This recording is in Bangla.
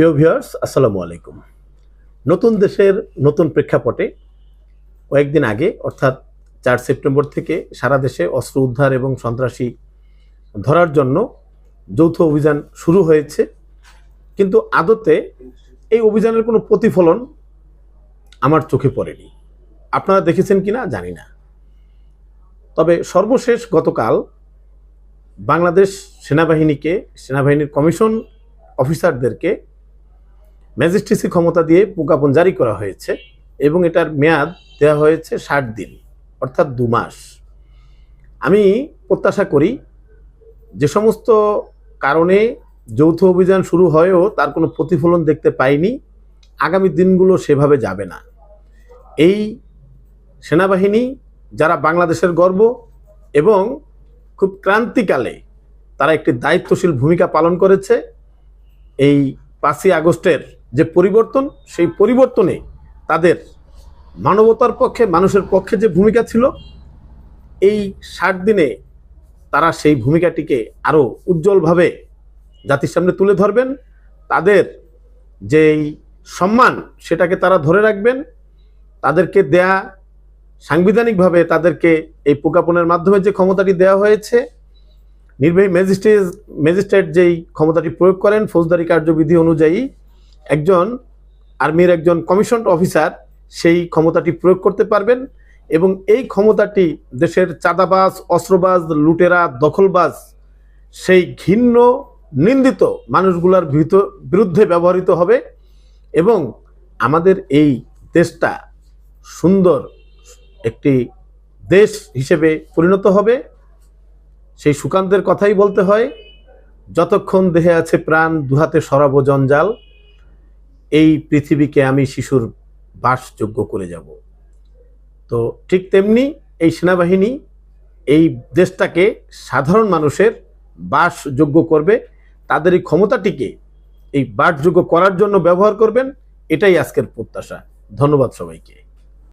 প্রিয় ভিউয়ার্স, আসসালামু আলাইকুম। নতুন দেশের নতুন প্রেক্ষাপটে কয়েকদিন আগে, অর্থাৎ চার সেপ্টেম্বর থেকে সারা দেশে অস্ত্র উদ্ধার এবং সন্ত্রাসী ধরার জন্য যৌথ অভিযান শুরু হয়েছে। কিন্তু আদতে এই অভিযানের কোনো প্রতিফলন আমার চোখে পড়েনি। আপনারা দেখেছেন কিনা জানি না। তবে সর্বশেষ গতকাল বাংলাদেশ সেনাবাহিনীকে, সেনাবাহিনীর কমিশন অফিসারদেরকে ম্যাজিস্ট্রেসি ক্ষমতা দিয়ে প্রজ্ঞাপন জারি করা হয়েছে এবং এটার মেয়াদ দেওয়া হয়েছে ষাট দিন, অর্থাৎ দু মাস। আমি প্রত্যাশা করি যে সমস্ত কারণে যৌথ অভিযান শুরু হয়েও তার কোনো প্রতিফলন দেখতে পাইনি। আগামী দিনগুলো সেভাবে যাবে না। এই সেনাবাহিনী যারা বাংলাদেশের গর্ব এবং খুব ক্রান্তিকালে তারা একটি দায়িত্বশীল ভূমিকা পালন করেছে, এই পাঁচই আগস্টের যে পরিবর্তন, সেই পরিবর্তনে তাদের মানবতার পক্ষে, মানুষের পক্ষে যে ভূমিকা ছিল, এই ষাট দিনে তারা সেই ভূমিকাটিকে আরও উজ্জ্বলভাবে জাতির সামনে তুলে ধরবেন। তাদের যেই সম্মান, সেটাকে তারা ধরে রাখবেন। তাদেরকে দেয়া সাংবিধানিকভাবে তাদেরকে এই প্রজ্ঞাপনের মাধ্যমে যে ক্ষমতাটি দেওয়া হয়েছে নির্বাহী ম্যাজিস্ট্রেট ম্যাজিস্ট্রেট যেই ক্ষমতাটি প্রয়োগ করেন, ফৌজদারি কার্যবিধি অনুযায়ী একজন আর্মির একজন কমিশন অফিসার সেই ক্ষমতাটি প্রয়োগ করতে পারবেন এবং এই ক্ষমতাটি দেশের চাঁদাবাজ, অস্ত্রবাজ, লুটেরা, দখলবাজ সেই ঘিন্ন নিন্দিত মানুষগুলোর ভিতর বিরুদ্ধে ব্যবহৃত হবে এবং আমাদের এই দেশটা সুন্দর একটি দেশ হিসেবে পরিণত হবে। সেই সুকান্তের কথাই বলতে হয়, যতক্ষণ দেহে আছে প্রাণ, দুহাতে সরাব জঞ্জাল, এই পৃথিবীকে আমি শিশুর বাসযোগ্য করে যাব। তো ঠিক তেমনি এই সেনাবাহিনী এই দেশটাকে সাধারণ মানুষের বাসযোগ্য করবে তাদের এই ক্ষমতাটিকে এই বাসযোগ্য করার জন্য ব্যবহার করবেন, এটাই আজকের প্রত্যাশা। ধন্যবাদ সবাইকে।